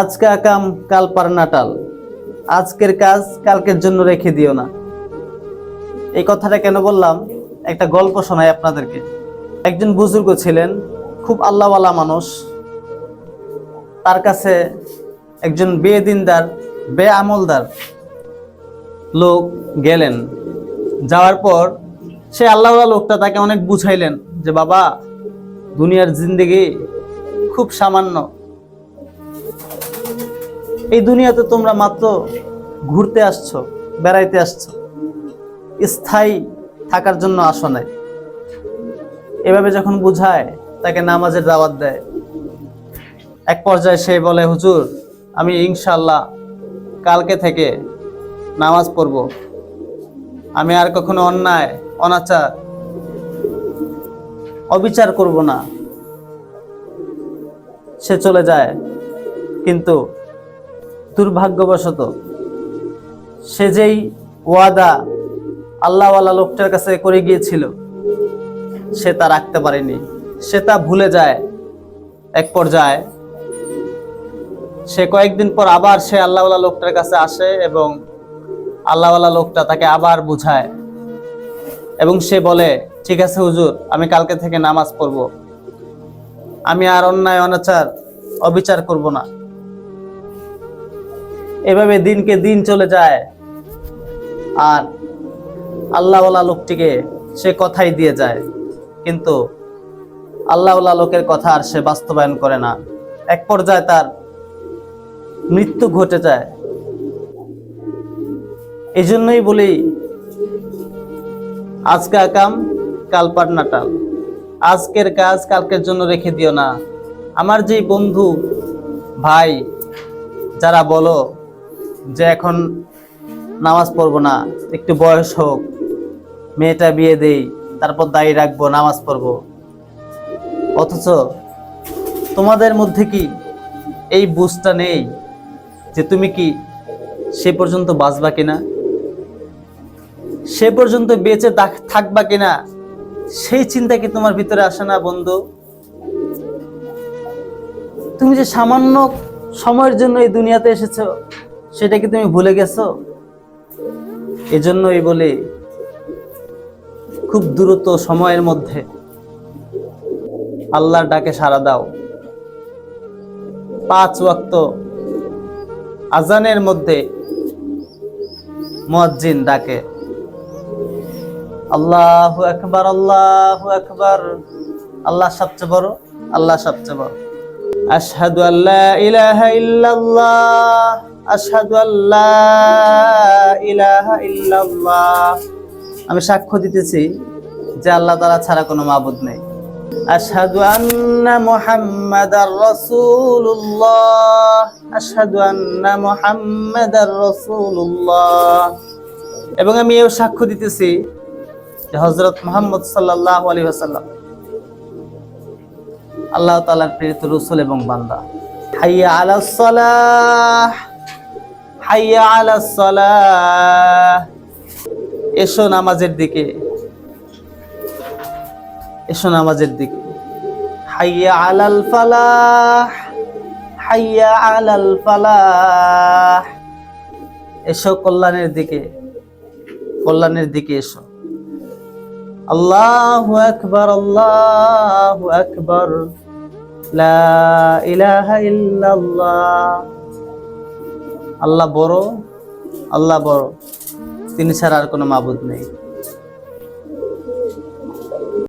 আজকে আকাম, কাল পারনাটাল। আজকের কাজ কালকের জন্য রেখে দিও না। এই কথাটা কেন বললাম? একটা গল্প শোনাই আপনাদেরকে। একজন বুজুর্গ ছিলেন, খুব আল্লাহওয়ালা মানুষ। তার কাছে একজন বেদিনদার বে আমলদার লোক গেলেন। যাওয়ার পর সে আল্লাহওয়ালা লোকটা তাকে অনেক বুঝাইলেন যে, বাবা, দুনিয়ার জিন্দেগি খুব সামান্য। এই দুনিয়াতে তোমরা মাত্র ঘুরতে আসছো, বেড়াইতে আসছো। স্থায়ী থাকার জন্য আসো নাই। এভাবে যখন বুঝায়, তাকে নামাজের দাওয়াত দেয়। এক পর্যায়ে সে বলে, হুজুর, আমি ইনশাল্লাহ কালকে থেকে নামাজ পড়ব। আমি আর কখনো অন্যায়, অনাচার, অবিচার করব না। সে চলে যায়, কিন্তু দুর্ভাগ্যবশত সে যেই ওয়াদা আল্লাহওয়ালা লোকটার কাছে করে গিয়েছিল, সে তা রাখতে পারেনি। সে তা ভুলে যায় এক পর্যায়ে। সে কয়েকদিন পর আবার সে আল্লাহওয়ালা লোকটার কাছে আসে এবং আল্লাহওয়ালা লোকটা তাকে আবার বুঝায় এবং সে বলে, ঠিক আছে হুজুর, আমি কালকে থেকে নামাজ পড়ব। আমি আর অন্যায়, অনাচার, অবিচার করব না। এভাবে দিনকে দিন চলে যায়। আর আল্লাহওয়ালা লোকটিকে সে কথাই দিয়ে যায়। কিন্তু আল্লাহওয়ালা লোকের কথা আর সে বাস্তবায়ন করে না। এক পর্যায়ে তার মৃত্যু ঘটে যায়। এই জন্যই বলি, আজকে আকাম কাল পাটনাটাল। আজকের কাজ কালকের জন্য রেখে দিও না। আমার যে বন্ধু, ভাই, যারা বলো যে এখন নামাজ পড়ব না, একটু বয়স হোক, মেয়েটা বিয়ে দেই, তারপর দায়ী রাখব, নামাজ পড়ব। অথচ তোমাদের মধ্যে কি এই বুঝটা নেই যে তুমি কি সে পর্যন্ত বাঁচবা কিনা? সে পর্যন্ত বেঁচে থাক- থাকবা কিনা? সেই চিন্তা কি তোমার ভিতরে আসে না, বন্ধু? তুমি যে সামান্য সময়ের জন্য এই দুনিয়াতে এসেছ সেটা কি তুমি ভুলে গেছো? এজন্যই বলি, খুব দ্রুত সময়ের মধ্যে আল্লাহর ডাকে সাড়া দাও। পাঁচ ওয়াক্ত আজানের মধ্যে মুয়াজ্জিন ডাকে। আল্লাহু আকবার আল্লাহু আকবার। আল্লাহ সবচেয়ে বড়, আল্লাহ সবচেয়ে বড়। আশহাদু আল্লা ইলাহা ইল্লাল্লাহ। আশহাদু আল্লা ইলাহা ইল্লাল্লাহ। আমি সাক্ষ্য দিতেছি যে আল্লাহ তাআলা ছাড়া কোনো মাবুদ নেই। আশহাদু আন্না মুহাম্মাদার রাসূলুল্লাহ। আশহাদু আন্না মুহাম্মাদার রাসূলুল্লাহ। এবং আমি এও সাক্ষ্য দিতেছি যে হযরত মুহাম্মদ সাল্লাল্লাহু আলাইহি ওয়াসাল্লাম আল্লাহ তাআলার প্রেরিত রাসূল এবং বান্দা। হাইয়া আলাস হাইয়া আলাস সালাহ। এসো নামাজের দিকে। এসো নামাজের দিকে। হাইয়া আলাল ফালাহ। হাইয়া আলাল ফালাহ। এসো কল্যাণের দিকে। কল্যাণের দিকে এসো। আল্লাহ আকবার আল্লাহ আকবার। লা ইলাহা ইল্লাল্লাহ। আল্লাহ বড় আল্লাহ বড়। তিনি ছাড়া আর কোনো মাবুদ নেই।